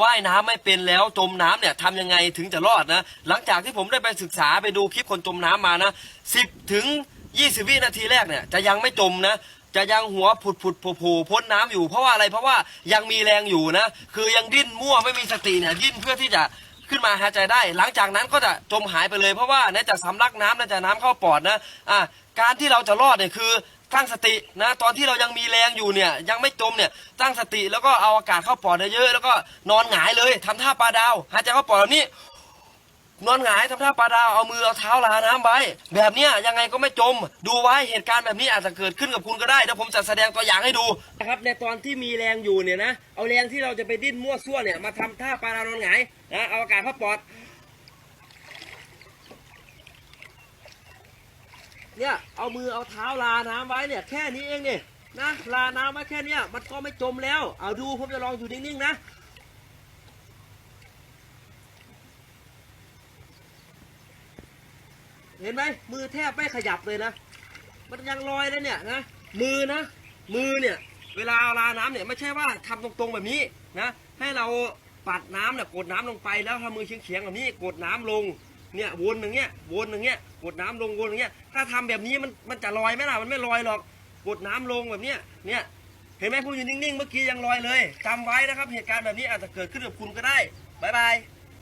ว่ายน้ำไม่เป็นแล้วจมน้ำเนี่ยทำยังไงถึงจะรอดนะ หลังจากที่ผมได้ไปศึกษาไปดูคลิปคนจมน้ำมานะสิบถึงยี่สิบวินาทีแรกเนี่ยจะยังไม่จมนะจะยังหัวผุดผุดโผล่พ้นน้ำอยู่เพราะว่าอะไรเพราะว่ายังมีแรงอยู่นะ คือยังดิ้นมั่วไม่มีสติเนี่ยดิ้นเพื่อที่จะขึ้นมาหายใจได้ หลังจากนั้นก็จะจมหายไปเลยเพราะว่าเนี่ยจะสำลักน้ำเนี่ยจะน้ำเข้าปอดนะอะการที่เราจะรอดเนี่ยคือ ตั้งสตินะตอนที่เรายังมีแรงอยู่เนี่ยยังไม่จมเนี่ยตั้งสติแล้วก็เอาอากาศเข้าปอดเยอะๆแล้วก็นอนหงายเลยทำท่าปลาดาวหายใจเข้าปอดแบบนี้ นอนหงายทำท่าปลาดาวเอามือเอาเท้าลาน้ำไว้แบบเนี้ยยังไงก็ไม่จม ดูไว้เหตุการณ์แบบนี้อาจจะเกิดขึ้นกับคุณก็ได้เดี๋ยวผมจะแสดงตัวอย่างให้ดูนะครับในตอนที่มีแรงอยู่เนี่ยนะเอาแรงที่เราจะไปดิ้นมั่วซั่วเนี่ยมาทำท่าปลาดาวนอนหงายนะเอาอากาศเข้าปอด เนี่ยเอามือเอาเท้าลาน้ำไว้เนี่ยแค่นี้เองเนี่ยนะลาน้ำไว้แค่นี้มันก็ไม่จมแล้ว เอาดูผมจะลองอยู่นิ่งๆนะเห็นไหมมือแทบไม่ขยับเลยนะ มันยังลอยเลยเนี่ยนะมือนะ มือเนี่ย เวลาเอาลาน้ำเนี่ยไม่ใช่ว่าทำตรงๆแบบนี้นะให้เราปัดน้ำเนี่ยกดน้ำลงไปแล้วทำมือเฉียงๆแบบนี้กดน้ำลง เนี่ยวนอย่างเงี้ยวนอย่างเงี้ยกดน้ำลงวนอย่างเงี้ยถ้าทำแบบนี้มันมันจะลอยไหมล่ะมันไม่ลอยหรอกกดน้ำลงแบบเนี้ยเนี่ยเห็นไหมผมอยู่นิ่งๆเมื่อกี้ยังลอยเลยจำไว้นะครับเหตุการณ์แบบนี้อาจจะเกิดขึ้นกับคุณก็ได้บ๊ายบาย